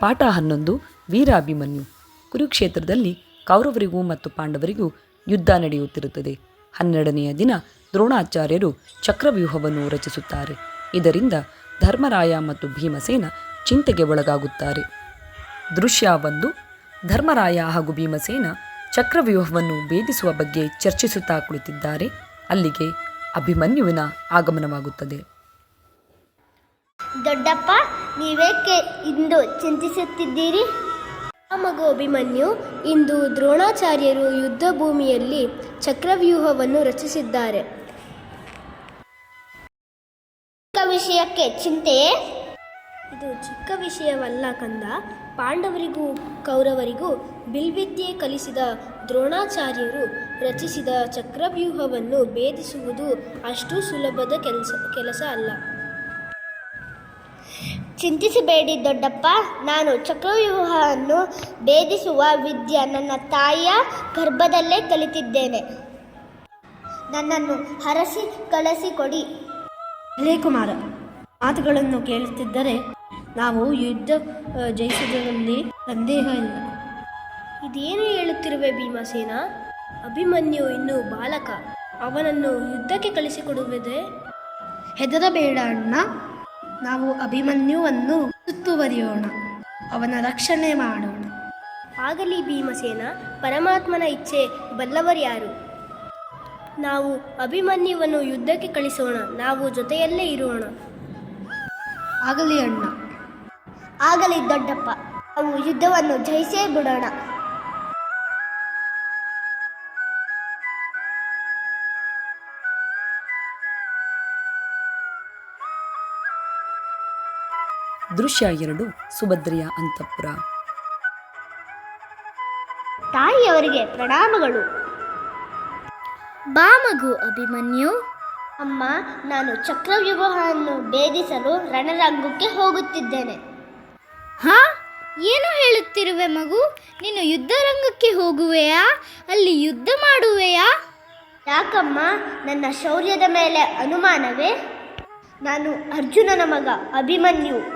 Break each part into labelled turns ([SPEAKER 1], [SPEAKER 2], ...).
[SPEAKER 1] ಪಾಠ ಹನ್ನೊಂದು, ವೀರಾಭಿಮನ್ಯು. ಕುರುಕ್ಷೇತ್ರದಲ್ಲಿ ಕೌರವರಿಗೂ ಮತ್ತು ಪಾಂಡವರಿಗೂ ಯುದ್ಧ ನಡೆಯುತ್ತಿರುತ್ತದೆ. ಹನ್ನೆರಡನೆಯ ದಿನ ದ್ರೋಣಾಚಾರ್ಯರು ಚಕ್ರವ್ಯೂಹವನ್ನು ರಚಿಸುತ್ತಾರೆ. ಇದರಿಂದ ಧರ್ಮರಾಯ ಮತ್ತು ಭೀಮಸೇನ ಚಿಂತೆಗೆ ಒಳಗಾಗುತ್ತಾರೆ. ದೃಶ್ಯ ಒಂದು, ಧರ್ಮರಾಯ ಹಾಗೂ ಭೀಮಸೇನ ಚಕ್ರವ್ಯೂಹವನ್ನು ಭೇದಿಸುವ ಬಗ್ಗೆ ಚರ್ಚಿಸುತ್ತಾ ಕುಳಿತಿದ್ದಾರೆ. ಅಲ್ಲಿಗೆ ಅಭಿಮನ್ಯುವಿನ ಆಗಮನವಾಗುತ್ತದೆ.
[SPEAKER 2] ದೊಡ್ಡಪ್ಪ, ನೀವೇಕೆ ಇಂದು ಚಿಂತಿಸುತ್ತಿದ್ದೀರಿ?
[SPEAKER 3] ಆ ಮಗು ಅಭಿಮನ್ಯು, ಇಂದು ದ್ರೋಣಾಚಾರ್ಯರು ಯುದ್ಧ ಭೂಮಿಯಲ್ಲಿ ಚಕ್ರವ್ಯೂಹವನ್ನು ರಚಿಸಿದ್ದಾರೆ.
[SPEAKER 2] ಚಿಕ್ಕ ವಿಷಯಕ್ಕೆ ಚಿಂತೆಯೇ?
[SPEAKER 3] ಇದು ಚಿಕ್ಕ ವಿಷಯವಲ್ಲ ಕಂದ. ಪಾಂಡವರಿಗೂ, ಕೌರವರಿಗೂ ಬಿಲ್ವಿದ್ಯೆ ಕಲಿಸಿದ ದ್ರೋಣಾಚಾರ್ಯರು ರಚಿಸಿದ ಚಕ್ರವ್ಯೂಹವನ್ನು ಭೇದಿಸುವುದು ಅಷ್ಟು ಸುಲಭದ ಕೆಲಸ ಕೆಲಸ ಅಲ್ಲ.
[SPEAKER 2] ಚಿಂತಿಸಬೇಡಿ ದೊಡ್ಡಪ್ಪ. ನಾನು ಚಕ್ರವ್ಯೂಹವನ್ನು ಭೇದಿಸುವ ವಿದ್ಯೆ ನನ್ನ ತಾಯಿಯ ಗರ್ಭದಲ್ಲೇ ಕಲಿತಿದ್ದೇನೆ. ನನ್ನನ್ನು ಹರಸಿ ಕಳಿಸಿಕೊಡಿ
[SPEAKER 4] ಕುಮಾರ ಮಾತುಗಳನ್ನು ಕೇಳುತ್ತಿದ್ದರೆ ನಾವು ಯುದ್ಧ ಜಯಿಸಿದರಲ್ಲಿ ಜಯಿಸುವುದರಲ್ಲಿ ಸಂದೇಹ ಇಲ್ಲ.
[SPEAKER 3] ಇದೇನು ಹೇಳುತ್ತಿರುವೆ ಭೀಮಸೇನ? ಅಭಿಮನ್ಯು ಇನ್ನು ಬಾಲಕ. ಅವನನ್ನು ಯುದ್ಧಕ್ಕೆ ಕಳಿಸಿಕೊಡುವುದೇ?
[SPEAKER 4] ಹೆದರಬೇಡ ಅಣ್ಣ. ನಾವು ಅಭಿಮನ್ಯುವನ್ನು ಸುತ್ತುವರಿಯೋಣ. ಅವನ ರಕ್ಷಣೆ ಮಾಡೋಣ.
[SPEAKER 3] ಆಗಲಿ ಭೀಮಸೇನ ಪರಮಾತ್ಮನ ಇಚ್ಛೆ ಬಲ್ಲವರ್ಯಾರು ನಾವು ಅಭಿಮನ್ಯುವನ್ನು ಯುದ್ಧಕ್ಕೆ ಕಳಿಸೋಣ ನಾವು ಜೊತೆಯಲ್ಲೇ ಇರೋಣ.
[SPEAKER 4] ಆಗಲಿ ಅಣ್ಣ.
[SPEAKER 2] ಆಗಲಿ ದೊಡ್ಡಪ್ಪ ನಾವು ಯುದ್ಧವನ್ನು ಜಯಿಸೇ ಬಿಡೋಣ.
[SPEAKER 1] ದೃಶ್ಯ ಎರಡು ಸುಭದ್ರೆಯ ಅಂತಃಪುರ.
[SPEAKER 2] ತಾಯಿಯವರಿಗೆ ಪ್ರಣಾಮಗಳು.
[SPEAKER 5] ಬಾ ಮಗು ಅಭಿಮನ್ಯು.
[SPEAKER 2] ಅಮ್ಮ ನಾನು ಚಕ್ರವ್ಯೂಹವನ್ನು ಭೇದಿಸಲು ರಣರಂಗಕ್ಕೆ ಹೋಗುತ್ತಿದ್ದೇನೆ.
[SPEAKER 5] ಹಾ? ಏನು ಹೇಳುತ್ತಿರುವೆ ಮಗು? ನೀನು ಯುದ್ಧರಂಗಕ್ಕೆ ಹೋಗುವೆಯಾ? ಅಲ್ಲಿ ಯುದ್ಧ ಮಾಡುವೆಯಾ?
[SPEAKER 2] ಯಾಕಮ್ಮ ನನ್ನ ಶೌರ್ಯದ ಮೇಲೆ ಅನುಮಾನವೇ? ನಾನು ಅರ್ಜುನನ ಮಗ ಅಭಿಮನ್ಯು.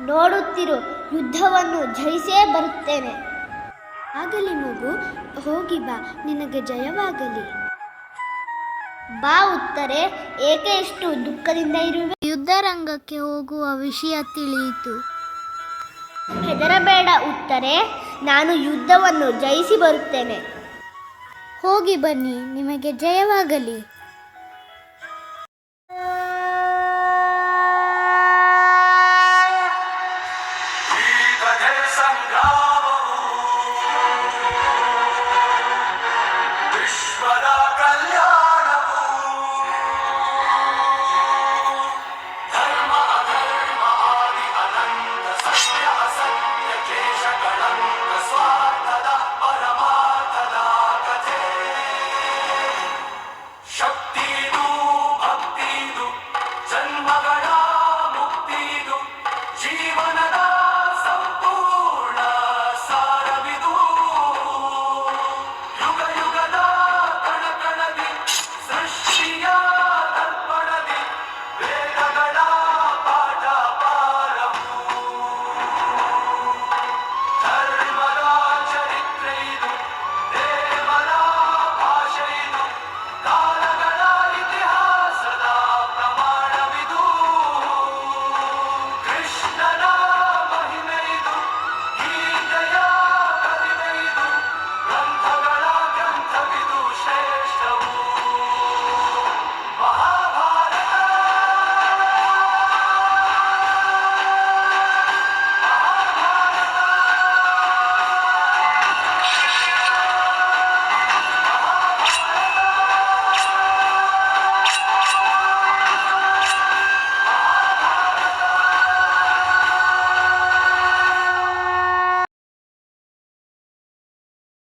[SPEAKER 2] ನೋಡುತ್ತಿರು. ಯುದ್ಧವನ್ನು ಜಯಿಸೇ ಬರುತ್ತೇನೆ.
[SPEAKER 5] ಆಗಲಿ ಮಗು ಹೋಗಿ ಬಾ ನಿನಗೆ ಜಯವಾಗಲಿ.
[SPEAKER 2] ಬಾ ಉತ್ತರೆ ಏಕೆ ಎಷ್ಟು ದುಃಖದಿಂದ ಇರುವೆ?
[SPEAKER 5] ಯುದ್ಧರಂಗಕ್ಕೆ ಹೋಗುವ ವಿಷಯ ತಿಳಿಯಿತು.
[SPEAKER 2] ಹೆದರಬೇಡ ಉತ್ತರೆ ನಾನು ಯುದ್ಧವನ್ನು ಜಯಿಸಿ ಬರುತ್ತೇನೆ.
[SPEAKER 5] ಹೋಗಿ ಬನ್ನಿ ನಿಮಗೆ ಜಯವಾಗಲಿ.
[SPEAKER 6] sangrava.